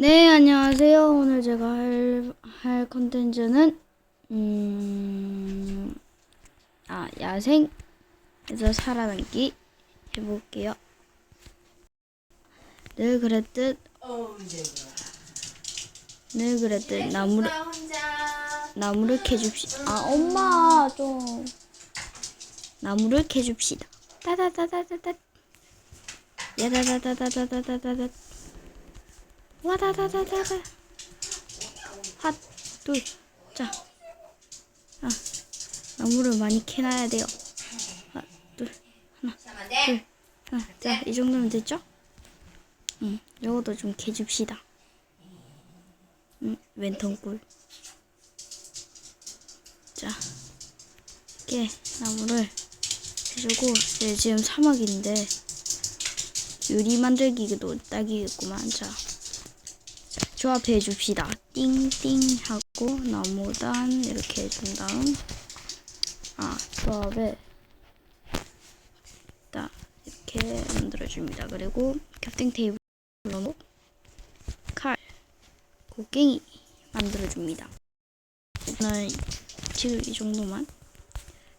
네, 안녕하세요. 오늘 제가 할, 할 컨텐츠는, 음, 아, 야생에서 살아남기 해볼게요. 늘 그랬듯, 늘 그랬듯 나무를, 나무를 캐줍시다. 아, 엄마, 좀. 나무를 캐줍시다. 따다다다다다. 야다다다다다다다다. 와다다다다다. 핫, 둘, 자. 아, 나무를 많이 캐놔야 돼요. 하나, 둘, 잠깐만 네 하나. 자, 이 정도면 됐죠? 응, 요것도 좀 캐줍시다. 응, 왼통꿀. 자, 이렇게 나무를 해주고, 네, 지금 사막인데, 유리 만들기도 딱이겠구만. 자, 자 조합해 줍시다. 띵띵 하고, 나무단 이렇게 해준 다음, 아, 조합에, 딱, 이렇게 만들어 줍니다. 그리고 캡팅 테이블로 칼, 곡괭이 만들어 줍니다. 오늘 지금 이 정도만.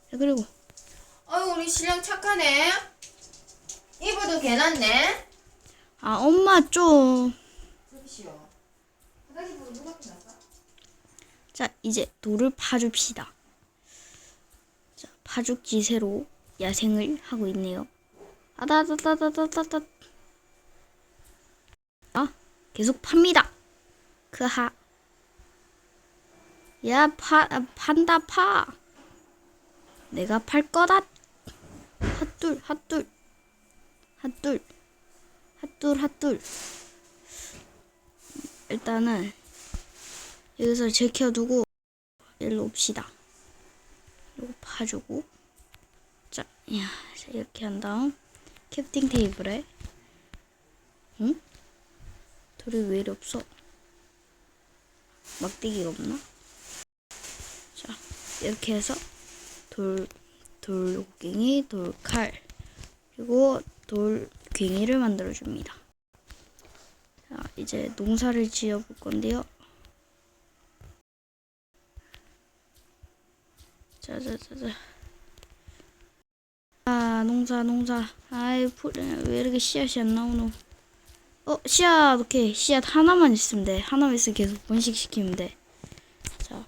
자, 그리고 어유 우리 신랑 착하네 이불도 개놨네 아 엄마 좀. 그렇지요 화장실 보고 누가 끝났어? 자 이제 돌을 파줍시다. 자 파죽지세로 야생을 하고 있네요. 아다다다다다다다. 아 계속 팝니다. 그하. 야 파, 아, 판다 파. 내가 팔 거다. 핫둘 핫둘 핫둘 핫둘 핫둘. 일단은 여기서 제켜두고 일로 옵시다. 이거 파주고 자, 야, 자, 이렇게 한 다음 캡팅 테이블에 응? 돌이 왜 이리 없어? 막대기가 없나? 자, 이렇게 해서 돌, 돌곡괭이, 돌칼 그리고 돌괭이를 만들어줍니다. 자, 이제 농사를 지어 볼 건데요. 자자자자. 아 농사 농사. 아이 풀- 왜 이렇게 씨앗이 안 나오노? 어 씨앗 오케이 씨앗 하나만 있으면 돼. 하나만 있으면 계속 번식시키면 돼. 자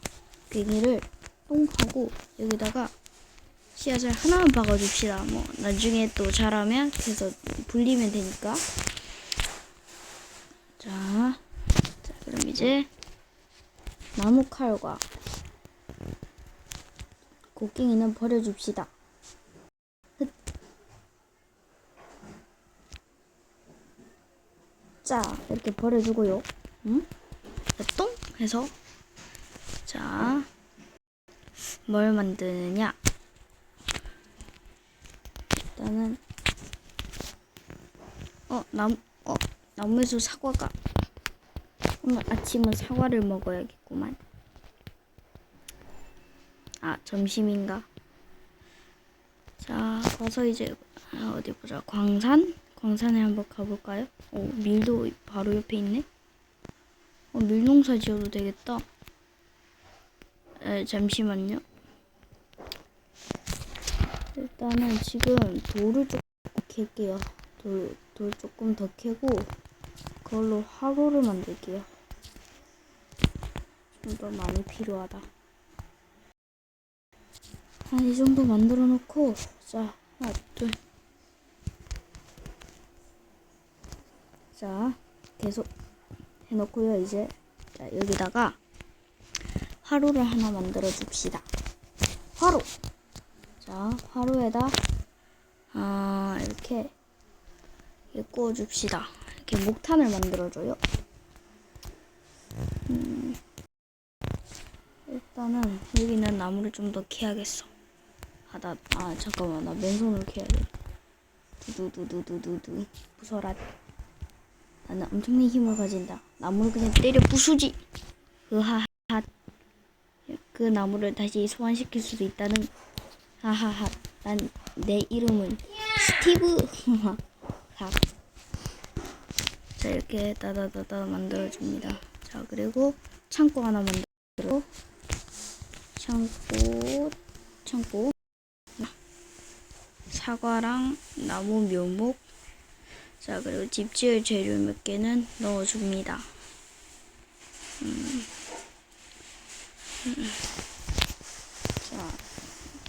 괭이를 똥 하고 여기다가 씨앗을 하나만 박아줍시다. 뭐 나중에 또 자라면 계속 불리면 되니까. 자, 이제 나무 칼과 곡괭이는 버려줍시다. 흑. 자, 이렇게 버려주고요. 응? 자, 똥 해서 자, 뭘 만드느냐? 일단은 어, 나무 어, 나무에서 사과가 오늘 아침은 사과를 먹어야겠구만. 아, 점심인가? 자, 가서 이제 아, 어디 보자. 광산? 광산에 한번 가볼까요? 오, 밀도 바로 옆에 있네. 어, 밀농사 지어도 되겠다. 에, 잠시만요. 일단은 지금 돌을 조금 캘게요. 돌, 돌 조금 더 캐고 그걸로 화로를 만들게요. 좀더 많이 필요하다. 한이 정도 만들어 놓고 자 하나 둘. 자 계속 해놓고요 이제 자 여기다가 화로를 하나 만들어 줍시다. 화로. 자 화로에다 아 이렇게 이렇게 구워 줍시다. 이렇게 목탄을 만들어 줘요. 음, 일단은 여기는 나무를 좀 더 캐야겠어. 아, 나, 아, 잠깐만. 나 맨손으로 캐야 돼. 두두두두두두. 부숴라. 나는 엄청난 힘을 가진다. 나무를 그냥 때려 부수지. 으하하. 그 나무를 다시 소환시킬 수도 있다는. 하하하. 난 내 이름은 스티브. 하. 자 이렇게 따다다다 만들어줍니다. 자 그리고 창고 하나 만들고 창고 창고 사과랑 나무 묘목 자 그리고 집 지을 재료 몇 개는 넣어줍니다. 음. 음. 자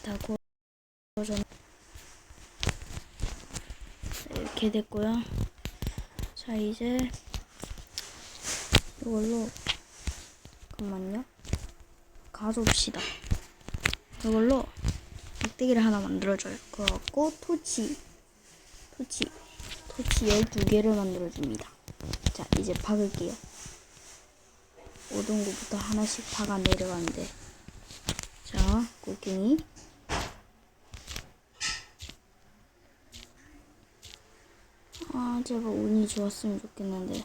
다 구워져 자, 이렇게 됐고요. 자 이제 이걸로 잠깐만요. 가져옵시다. 이걸로 막대기를 하나 만들어줘요. 그래갖고 토치, 토치, 토치 12개를 만들어줍니다. 자, 이제 박을게요. 5등구부터 하나씩 박아 내려가는데. 자, 곡괭이. 아, 제발 운이 좋았으면 좋겠는데.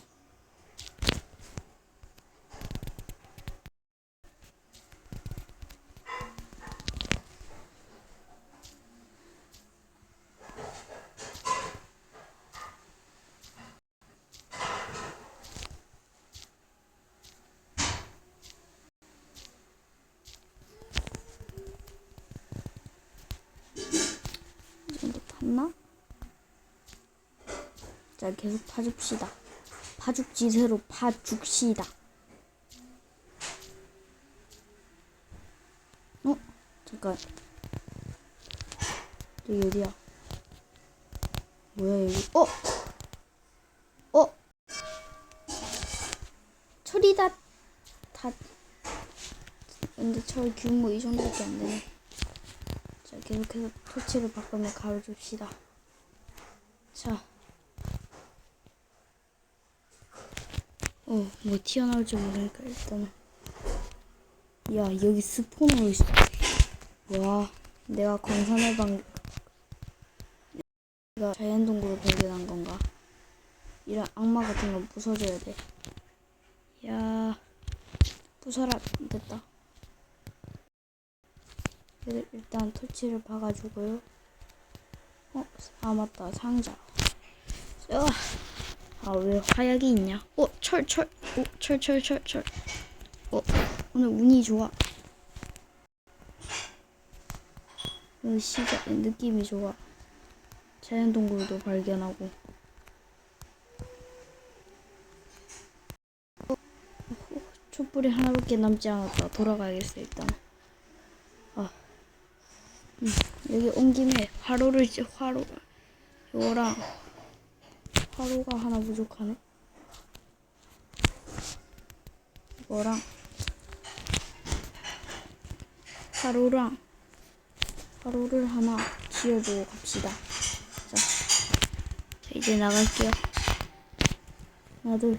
이 팠나? 자, 계속 파줍시다. 파죽지세로 파죽시다. 어? 잠깐. 여기 어디야? 뭐야, 여기? 어? 어? 철이다. 다. 근데 철 규모 이 정도밖에 안 되네. 자, 계속해서 토치를 바꾸며 가려줍시다. 자. 어, 뭐 튀어나올지 모르니까 일단은. 야, 여기 스포너로 있어. 와, 내가 광산의 방, 내가 자연동굴을 발견한 건가? 이런 악마 같은 건 부숴줘야 돼. 야, 부숴라. 됐다. 일- 일단 토치를 박아주고요. 어, 아 맞다 상자. 아, 아왜 화약이 있냐? 어, 철, 철, 어, 철, 철, 철, 철. 어, 오늘 운이 좋아. 오늘 시작 느낌이 좋아. 자연 동굴도 발견하고. 어, 어, 촛불이 하나밖에 남지 않았다. 돌아가야겠어 일단. 여기 온 김에 화로를 이제 화로 요거랑 화로가 하나 부족하네. 이거랑 화로랑 화로를 하나 지어보고 갑시다. 자, 자 이제 나갈게요. 하나 둘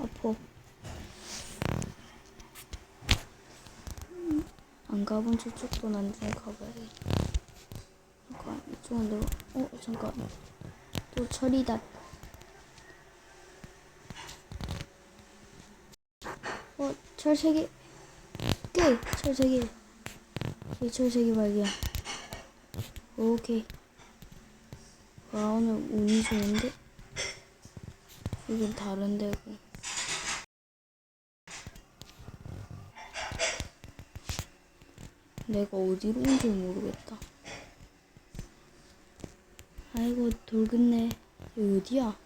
아파. 안 가본 저쪽도 난중에 가봐야겠다. 잠깐, 이쪽은 내가, 어, 잠깐. 또 철이다. 어, 철 세 개. 오케이, 철 세 개. 오케이, 철세 개 발견. 오케이. 와, 오늘 운이 좋은데? 여긴 다른 데고. 내가 어디로 온줄 모르겠다. 아이고 돌겠네. 여기 어디야?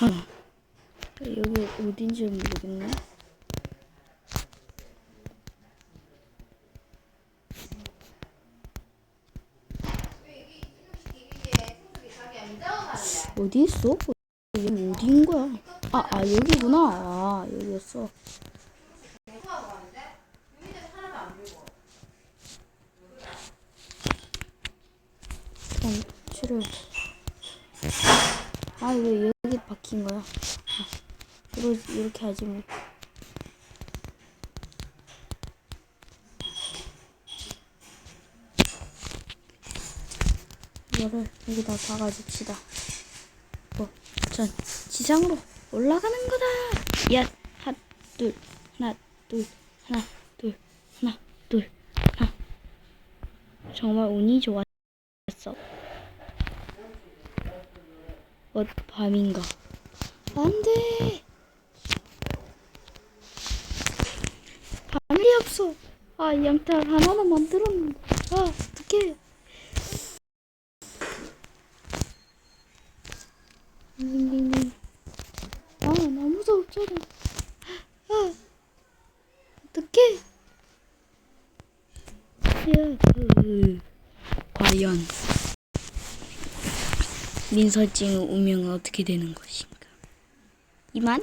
아, 여기 어딘지 모르겠네. 어디 있어? 여기 어디인 거야? 아, 아 여기구나. 아 여기였어. 전출을. 아왜 여기 박힌 거야? 아, 이거 이렇게 하지 뭐. 이거를 여기다 박아줍시다. 뭐, 전 지상으로 올라가는 거다. 야, 하나, 둘, 하나, 둘, 하나, 둘, 하나, 둘, 하나. 정말 운이 좋았어. 어, 밤인가? 안 돼! 없어! 아, 양탈 하나만 만들었는데. 아, 어떡해. 링링링. 아, 너무 무서웠잖아. 아, 어떡해. 야, 그, 과연. 민서찡의 운명은 어떻게 되는 것인가? 이만?